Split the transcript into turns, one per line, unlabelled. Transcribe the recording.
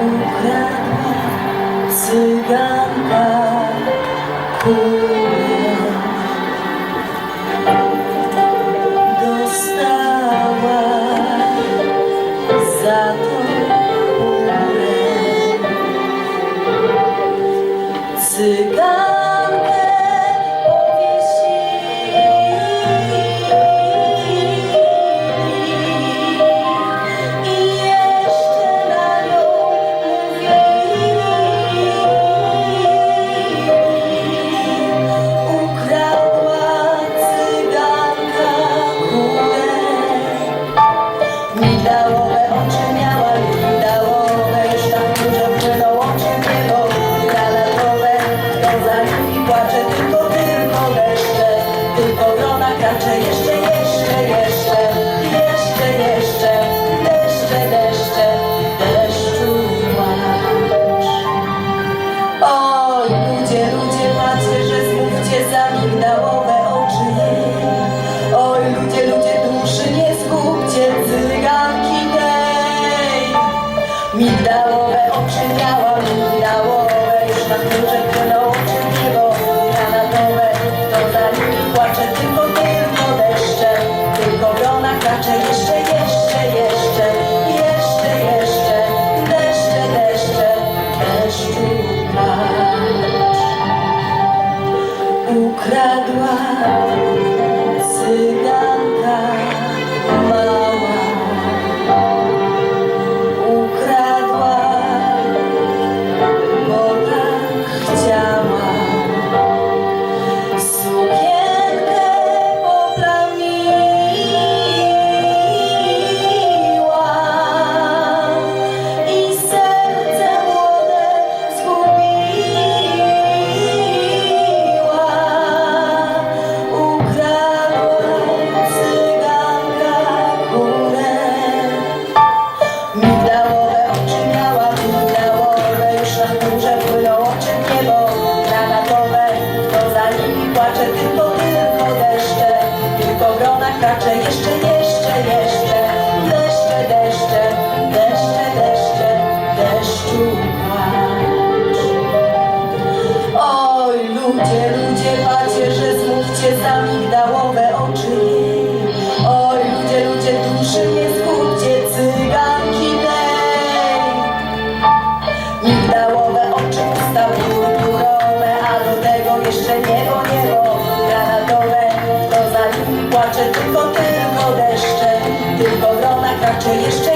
Украдкой цыганка. Ukradła cyganka starczy jeszcze